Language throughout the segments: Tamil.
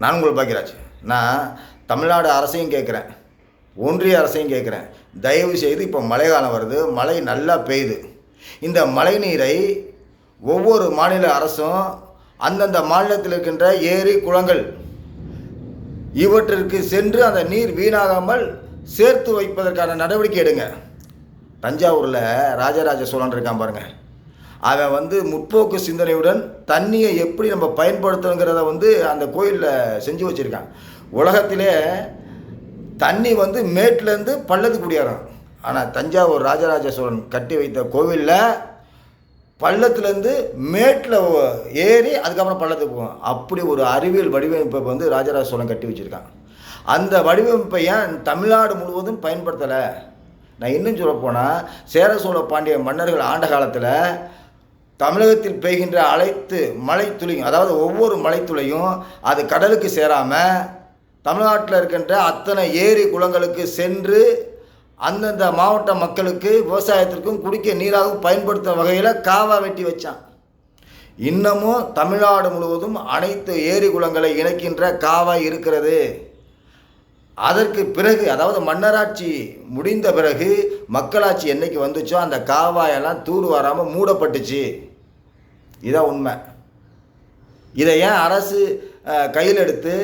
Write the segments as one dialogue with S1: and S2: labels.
S1: நான் உங்கள் பாக்கியராஜ் நான் தமிழ்நாடு அரசையும் கேட்குறேன். ஒன்றிய அரசையும் கேட்குறேன். தயவு செய்து இப்போ மழை காலம் வருது. மழை நல்லா பெய்யுது. இந்த மழை நீரை ஒவ்வொரு மாநில அரசும் அந்தந்த மாநிலத்தில் இருக்கின்ற ஏரி குளங்கள் இவற்றிற்கு சென்று அந்த நீர் வீணாகாமல் சேர்த்து வைப்பதற்கான நடவடிக்கை எடுங்க. தஞ்சாவூரில் ராஜராஜ சோழன் இருக்கான் பாருங்கள் அவன் வந்து முற்போக்கு சிந்தனையுடன் தண்ணியை எப்படி நம்ம பயன்படுத்தணுங்கிறத வந்து அந்த கோயிலில் செஞ்சு வச்சுருக்கான் உலகத்திலே தண்ணி வந்து மேட்லேருந்து பள்ளத்துக்கு குடியேறும். ஆனால் தஞ்சாவூர் ராஜராஜ சோழன் கட்டி வைத்த கோவிலில் பள்ளத்துலேருந்து மேட்டில் ஏறி அதுக்கப்புறம் பள்ளத்துக்கு போகும் அப்படி ஒரு அறிவியல் வடிவமைப்பை வந்து ராஜராஜ சோழன் கட்டி வச்சுருக்கான். அந்த வடிவமைப்பை ஏன் தமிழ்நாடு முழுவதும் பயன்படுத்தலை? நான் இன்னும் சொல்லப் போனால் சேர சோழ பாண்டிய மன்னர்கள் ஆண்ட காலத்தில் தமிழகத்தில் பெய்கின்ற அனைத்து மலைத்துளியும் அதாவது ஒவ்வொரு மலைத்துளையும் அது கடலுக்கு சேராமல் தமிழ்நாட்டில் இருக்கின்ற அத்தனை ஏரி குளங்களுக்கு சென்று அந்தந்த மாவட்ட மக்களுக்கு விவசாயத்திற்கும் குடிக்க நீராகவும் பயன்படுத்தும் வகையில் காவா வெட்டி வச்சான். இன்னமும் தமிழ்நாடு முழுவதும் அனைத்து ஏரி குளங்களை இணைக்கின்ற காவா இருக்கிறது. அதற்கு பிறகு அதாவது மன்னராட்சி முடிந்த பிறகு மக்களாட்சி என்றைக்கு வந்துச்சோ அந்த காவாயெல்லாம் தூடு வராமல் மூடப்பட்டுச்சு. இதான் உண்மை. இதை ஏன் அரசு கையில் எடுத்து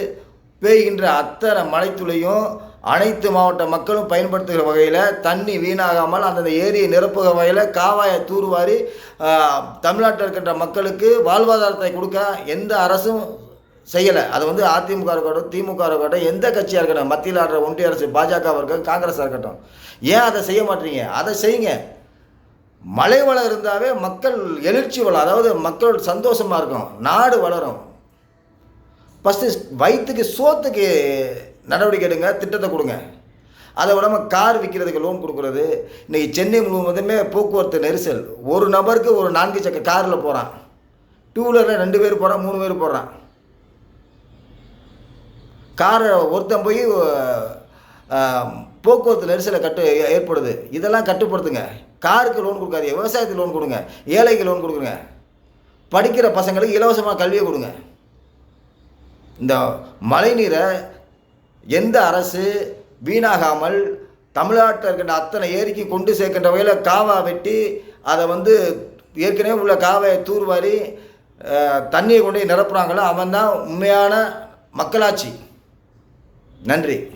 S1: பெய்கின்ற அத்தனை மழைத்துளையும் அனைத்து மாவட்ட மக்களும் பயன்படுத்துகிற வகையில் தண்ணி வீணாகாமல் அந்தந்த ஏரியை நிரப்புகிற வகையில் காவாயை தூர்வாரி தமிழ்நாட்டில் இருக்கின்ற மக்களுக்கு வாழ்வாதாரத்தை கொடுக்க எந்த அரசும் செய்யலை. அது வந்து அதிமுக இருக்கட்டும் திமுக இருக்கட்டும் எந்த கட்சியாக இருக்கட்டும் மத்தியில் ஆடுற ஒன்றிய அரசு பாஜகவாக இருக்கட்டும் காங்கிரஸாக இருக்கட்டும் ஏன் அதை செய்ய மாட்டீங்க? அதை செய்யுங்க. மழை வளம் இருந்தாவே மக்கள் எழுச்சி வளம் அதாவது மக்கள் சந்தோஷமாக இருக்கும் நாடு வளரும். ஃபஸ்ட்டு வயிற்றுக்கு சோத்துக்கு நடவடிக்கை எடுங்க திட்டத்தை கொடுங்க. அதை விடாமல் கார் விற்கிறதுக்கு லோன் கொடுக்குறது. இன்றைக்கி சென்னை முழுவதுமே போக்குவரத்து நெரிசல். ஒரு நபருக்கு ஒரு நான்கு சக்கர காரில் போகிறான் டூ வீலரில் ரெண்டு பேர் போகிறான் மூணு பேர் போகிறான் காரை ஒருத்தன் போய் போக்குவரத்து நெரிசலை கட்டு ஏற்படுது. இதெல்லாம் கட்டுப்படுத்துங்க. காருக்கு லோன் கொடுக்காதீங்க. விவசாயத்துக்கு லோன் கொடுங்க. ஏழைக்கு லோன் கொடுக்குங்க படிக்கிற பசங்களுக்கு இலவசமாக கல்வியை கொடுங்க. இந்த மழைநீரை எந்த அரசு வீணாகாமல் தமிழ்நாட்டில் இருக்கின்ற அத்தனை ஏரிக்கு கொண்டு சேர்க்கின்ற வகையில் காவா வெட்டி அதை வந்து ஏற்கனவே உள்ள காவையை தூர்வாரி தண்ணியை கொண்டு போய் நிரப்புறாங்களோ அவன் தான் உண்மையான மக்களாட்சி. நன்றி.